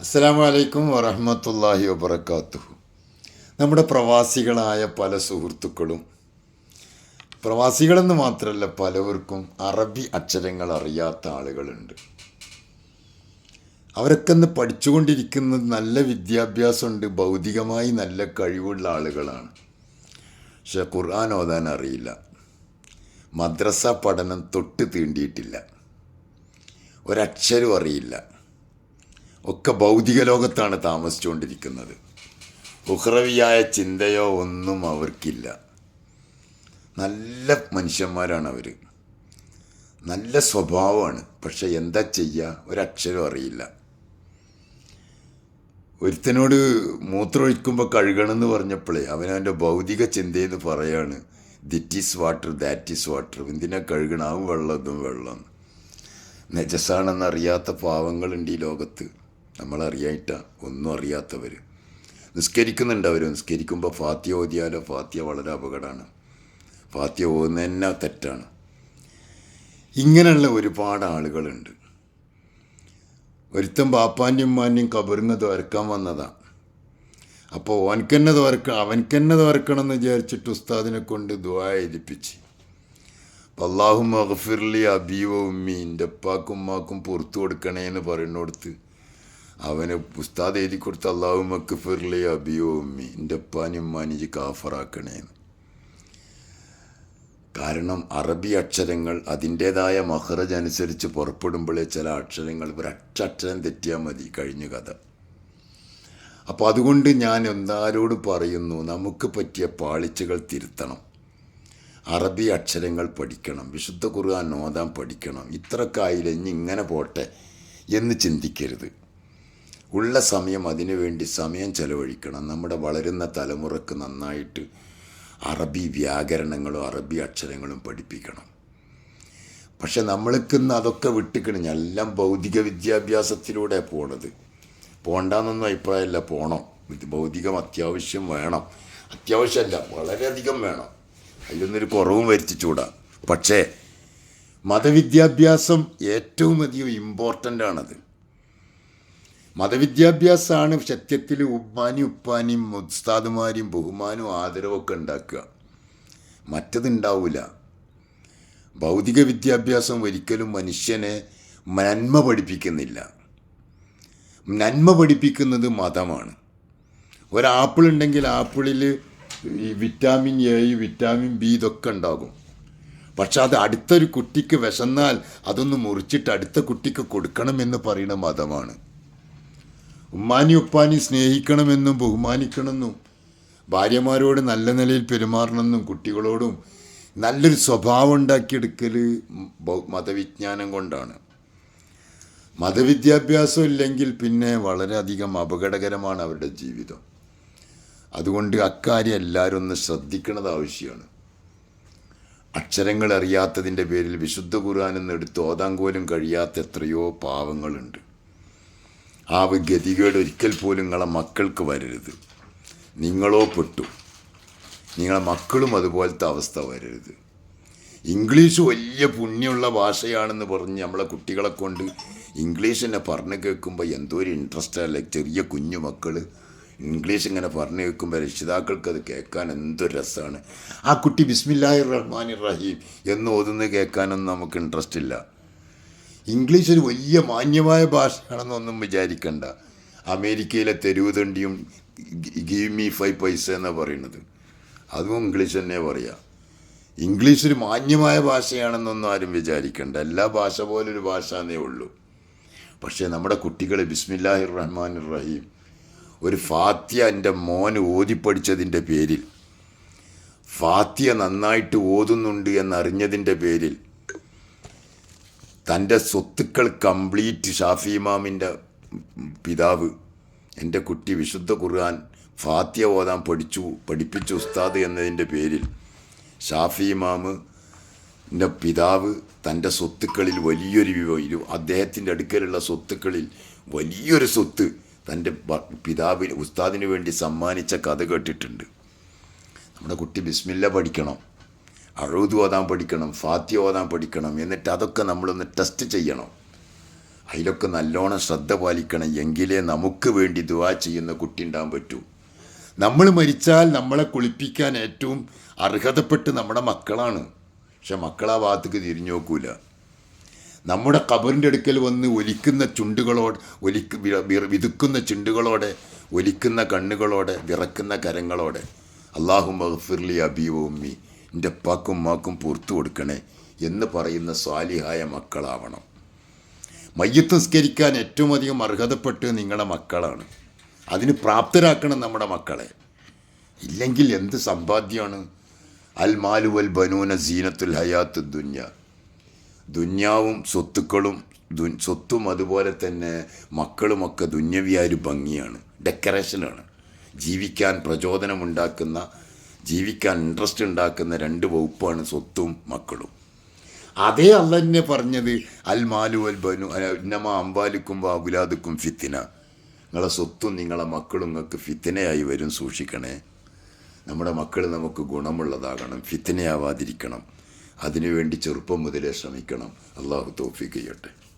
അസ്സലാമു അലൈക്കും വറഹമത്തല്ലാഹി വബർക്കാത്തുഹു നമ്മുടെ പ്രവാസികളായ പല സുഹൃത്തുക്കളും പ്രവാസികളെന്ന് മാത്രമല്ല പലവർക്കും അറബി അക്ഷരങ്ങൾ അറിയാത്ത ആളുകളുണ്ട്. അവരൊക്കെ ഇന്ന് പഠിച്ചുകൊണ്ടിരിക്കുന്നത് നല്ല വിദ്യാഭ്യാസമുണ്ട് ഭൗതികമായി നല്ല കഴിവുള്ള ആളുകളാണ്. പക്ഷെ ഖുർആൻ ഓതാൻ അറിയില്ല. മദ്രസ പഠനം തൊട്ട് തീണ്ടിയിട്ടില്ല. ഒരക്ഷരം അറിയില്ല. ഒക്കെ ഭൗതിക ലോകത്താണ് താമസിച്ചുകൊണ്ടിരിക്കുന്നത്. ഉഹ്രവിയായ ചിന്തയോ ഒന്നും അവർക്കില്ല. നല്ല മനുഷ്യന്മാരാണ് അവർ നല്ല സ്വഭാവമാണ്. പക്ഷെ എന്താ ചെയ്യുക ഒരക്ഷരം അറിയില്ല. ഒരുത്തനോട് മൂത്രമൊഴിക്കുമ്പോൾ കഴുകണമെന്ന് പറഞ്ഞപ്പോഴേ അവനവന്റെ ഭൗതിക ചിന്തയെന്ന് പറയാണ് this is water that is water എന്തിനാ കഴുകണം? ആവും വെള്ളം ഇതും വെള്ളം. നജസാണെന്ന് അറിയാത്ത പാവങ്ങളുണ്ട് ഈ ലോകത്ത്. നമ്മളറിയായിട്ട ഒന്നും അറിയാത്തവർ നിസ്കരിക്കുന്നുണ്ട് അവർ നിസ്കരിക്കുമ്പോൾ ഫാത്യ ഓതിയാലോ? ഫാത്യ വളരെ അപകടമാണ്. ഫാത്യ ഓന്ന് തന്നെ തെറ്റാണ്. ഇങ്ങനെയുള്ള ഒരുപാട് ആളുകളുണ്ട്. ഒരുത്തൻ ബാപ്പാന്റെയും ഉമ്മാന്റെയും കബറിന്ന് തുരക്കാൻ വന്നതാണ് അപ്പോൾ ഓൻക്കെന്നെ തുറക്ക അവൻക്കെന്നെ തുറക്കണം എന്ന് വിചാരിച്ചിട്ട് ഉസ്താദിനെ കൊണ്ട് ദുവാ എഴുതിപ്പിച്ച്. അപ്പം അള്ളാഹു മഹഫിർലി അബീവ ഉമ്മി എന്റെ ഉപ്പാക്കും ഉമ്മാക്കും പുറത്തു കൊടുക്കണേ എന്ന് പറയുന്നിടത്ത് അവന് ഉസ്താദ് എഴുതി കൊടുത്ത അള്ളാഹു മക്കഫിർലി അബീവ ഉമ്മി. എന്റെ ഉപ്പാനും ഉമ്മാനിജ് കാഫറാക്കണേന്ന് കാരണം അറബി അക്ഷരങ്ങൾ അതിന്റേതായ മഹറജ് അനുസരിച്ച് പുറപ്പെടുമ്പോഴേ ചില അക്ഷരങ്ങൾ ഒരക്ഷരം തെറ്റിയാൽ മതി കഴിഞ്ഞ കഥ. അപ്പോൾ അതുകൊണ്ട് ഞാൻ എന്താരോട് പറയുന്നു? നമുക്ക് പറ്റിയ പാളിച്ചകൾ തിരുത്തണം. അറബി അക്ഷരങ്ങൾ പഠിക്കണം. വിശുദ്ധ ഖുർആൻ ഓതാൻ പഠിക്കണം. ഇത്ര ഇനി ഇങ്ങനെ പോട്ടെ എന്ന് ചിന്തിക്കരുത്. ഉള്ള സമയം അതിനുവേണ്ടി സമയം ചെലവഴിക്കണം. നമ്മുടെ വളരുന്ന തലമുറയ്ക്ക് നന്നായിട്ട് അറബി വ്യാകരണങ്ങളും അറബി അക്ഷരങ്ങളും പഠിപ്പിക്കണം. പക്ഷെ നമ്മൾക്കിന്ന് അതൊക്കെ വിട്ടിക്കണം എല്ലാം ഭൗതിക വിദ്യാഭ്യാസത്തിലൂടെ പോണത്. പോണ്ടെന്നൊന്നും അഭിപ്രായമല്ല പോണം. ഭൗതികം അത്യാവശ്യം വേണം. അത്യാവശ്യമല്ല വളരെയധികം വേണം. അതിലൊന്നൊരു കുറവും വരുത്തിച്ചൂടാ. പക്ഷേ മതവിദ്യാഭ്യാസം ഏറ്റവും അധികം ഇമ്പോർട്ടന്റ് ആണത്. മതവിദ്യാഭ്യാസമാണ് സത്യത്തിൽ ഉമ്മാനും ഉപ്പാനും ഉസ്താദുമാരെയും ബഹുമാനവും ആദരവൊക്കെ ഉണ്ടാക്കുക. മറ്റതുണ്ടാവില്ല ഭൗതിക വിദ്യാഭ്യാസം ഒരിക്കലും മനുഷ്യനെ നന്മ പഠിപ്പിക്കുന്നില്ല. നന്മ പഠിപ്പിക്കുന്നത് മതമാണ്. ഒരാപ്പിൾ ഉണ്ടെങ്കിൽ ആപ്പിളിൽ ഈ വിറ്റാമിൻ എ വിറ്റാമിൻ ബി ഇതൊക്കെ ഉണ്ടാകും. പക്ഷെ അത് അടുത്തൊരു കുട്ടിക്ക് വിശന്നാൽ അതൊന്ന് മുറിച്ചിട്ട് അടുത്ത കുട്ടിക്ക് കൊടുക്കണമെന്ന് പറയുന്ന മതമാണ്. ഉമ്മാനി ഉപ്പാനി സ്നേഹിക്കണമെന്നും ബഹുമാനിക്കണമെന്നും ഭാര്യമാരോട് നല്ല നിലയിൽ പെരുമാറണമെന്നും കുട്ടികളോടും നല്ലൊരു സ്വഭാവം ഉണ്ടാക്കിയെടുക്കൽ മതവിജ്ഞാനം കൊണ്ടാണ്. മതവിദ്യാഭ്യാസം ഇല്ലെങ്കിൽ പിന്നെ വളരെയധികം അപകടകരമാണ് അവരുടെ ജീവിതം. അതുകൊണ്ട് അക്കാര്യം എല്ലാവരും ഒന്ന് ശ്രദ്ധിക്കുന്നത് ആവശ്യമാണ്. അക്ഷരങ്ങൾ അറിയാത്തതിന്റെ പേരിൽ വിശുദ്ധ ഖുർആാനെന്ന് എടുത്ത് ഓതാൻ പോലും കഴിയാത്ത എത്രയോ പാവങ്ങളുണ്ട്. ആ ഗതികേട് ഒരിക്കൽ പോലും നിങ്ങളെ മക്കൾക്ക് വരരുത്. നിങ്ങളോ പെട്ടു. നിങ്ങളെ മക്കളും അതുപോലത്തെ അവസ്ഥ വരരുത്. ഇംഗ്ലീഷ് വലിയ പുണ്യമുള്ള ഭാഷയാണെന്ന് പറഞ്ഞ് നമ്മളെ കുട്ടികളെ കൊണ്ട് ഇംഗ്ലീഷ് തന്നെ പറഞ്ഞു കേൾക്കുമ്പോൾ എന്തോ ഒരു ഇൻട്രസ്റ്റ് അല്ലേ ചെറിയ കുഞ്ഞു മക്കൾ ഇംഗ്ലീഷ് ഇങ്ങനെ പറഞ്ഞു കേൾക്കുമ്പോൾ രക്ഷിതാക്കൾക്ക് അത് കേൾക്കാൻ എന്തൊരു രസമാണ് ആ കുട്ടി ബിസ്മില്ലാഹി റഹ്മാൻ റഹീം എന്ന് ഓതുന്നത് കേൾക്കാനൊന്നും നമുക്ക് ഇൻട്രസ്റ്റ് ഇല്ല. ഇംഗ്ലീഷ് ഒരു വലിയ മാന്യമായ ഭാഷയാണെന്നൊന്നും വിചാരിക്കണ്ട. അമേരിക്കയിലെ തെരുവുതണ്ടിയും ഗീവ് മീ ഫൈവ് പൈസ എന്നാണ് പറയുന്നത്. അതും ഇംഗ്ലീഷ് തന്നെ പറയാം. ഇംഗ്ലീഷ് ഒരു മാന്യമായ ഭാഷയാണെന്നൊന്നും ആരും വിചാരിക്കണ്ട. എല്ലാ ഭാഷ പോലൊരു ഭാഷ എന്നേ ഉള്ളൂ. പക്ഷേ നമ്മുടെ കുട്ടികളെ ബിസ്മില്ലാഹി റഹ്മാൻ റഹീം ഒരു ഫാത്യ എന്റെ മോൻ ഓതിപ്പടിച്ചതിന്റെ പേരിൽ ഫാത്യ നന്നായിട്ട് ഓതുന്നുണ്ട് എന്നറിഞ്ഞതിന്റെ പേരിൽ തന്റെ സ്വത്തുക്കൾ കംപ്ലീറ്റ് ഷാഫി ഇമാമിന്റെ പിതാവ് എന്റെ കുട്ടി വിശുദ്ധ ഖുർആൻ ഫാത്യ ഓതാൻ പഠിച്ചു പഠിപ്പിച്ചു ഉസ്താദ് എന്നതിന്റെ പേരിൽ ഷാഫി ഇമാമ് പിതാവ് തന്റെ സ്വത്തുക്കളിൽ വലിയൊരു വിവരം അദ്ദേഹത്തിന്റെ അടുക്കലുള്ള സ്വത്തുക്കളിൽ വലിയൊരു സ്വത്ത് തന്റെ പിതാവ് ഉസ്താദിന് വേണ്ടി സമ്മാനിച്ച കഥ കേട്ടിട്ടുണ്ട്. നമ്മുടെ കുട്ടി ബിസ്മില്ല പഠിക്കണം. അഴുതു ഓതാൻ പഠിക്കണം ഫാത്തി ഓതാൻ പഠിക്കണം എന്നിട്ട് അതൊക്കെ നമ്മളൊന്ന് ടെസ്റ്റ് ചെയ്യണം. അതിലൊക്കെ നല്ലോണം ശ്രദ്ധ പാലിക്കണം എങ്കിലേ നമുക്ക് വേണ്ടി ദുവാ ചെയ്യുന്ന കുട്ടി ഉണ്ടാകാൻ പറ്റൂ. നമ്മൾ മരിച്ചാൽ നമ്മളെ കുളിപ്പിക്കാൻ ഏറ്റവും അർഹതപ്പെട്ട് നമ്മുടെ മക്കളാണ്. പക്ഷെ മക്കളാ ഭാഗത്തേക്ക് തിരിഞ്ഞു നോക്കൂല. നമ്മുടെ കബറിന്റെ അടുക്കൽ വന്ന് ഒലിക്കുന്ന ചുണ്ടുകളോട് ഒലിക്ക് വിതുക്കുന്ന ചുണ്ടുകളോടെ ഒലിക്കുന്ന കണ്ണുകളോടെ വിറക്കുന്ന കരങ്ങളോടെ അള്ളാഹു മഹഫിർലി അബീവ ഉമ്മി. എന്റെ അപ്പാക്കും ഉമ്മാക്കും പുറത്തു കൊടുക്കണേ എന്ന് പറയുന്ന സ്വാലിഹായ മക്കളാവണം. മയ്യത്ത് നിസ്കരിക്കാൻ ഏറ്റവും അധികം അർഹതപ്പെട്ട് നിങ്ങളുടെ മക്കളാണ്. അതിന് പ്രാപ്തരാക്കണം നമ്മുടെ മക്കളെ. ഇല്ലെങ്കിൽ എന്ത് സമ്പാദ്യമാണ്? അൽ മാലു വൽ ബനൂന സീനത്തുൽ ഹയാത്ത് ദുന്യ. ദുന്യാവും സ്വത്തുക്കളും ദു- സ്വത്തും അതുപോലെ തന്നെ മക്കളുമൊക്കെ ദുന്യവിയായ ഭംഗിയാണ്. ഡെക്കറേഷനാണ് ജീവിക്കാൻ പ്രചോദനമുണ്ടാക്കുന്ന ജീവിക്കാൻ ഇൻട്രസ്റ്റ് ഉണ്ടാക്കുന്ന രണ്ട് വകുപ്പാണ് സ്വത്തും മക്കളും. അതേ അല്ല തന്നെ പറഞ്ഞത് അൽ മാലു അൽ ബനു ഇന്നമ അമ്പാലിക്കും ബാബുലാദുക്കും ഫിത്തിന. നിങ്ങളെ സ്വത്തും നിങ്ങളെ മക്കളും നിങ്ങൾക്ക് ഫിത്തിനയായി വരും സൂക്ഷിക്കണേ. നമ്മുടെ മക്കൾ നമുക്ക് ഗുണമുള്ളതാകണം ഫിത്തിനയാവാതിരിക്കണം. അതിനുവേണ്ടി ചെറുപ്പം മുതലേ ശ്രമിക്കണം. അള്ളാഹു തോഫിക്ക് ചെയ്യട്ടെ.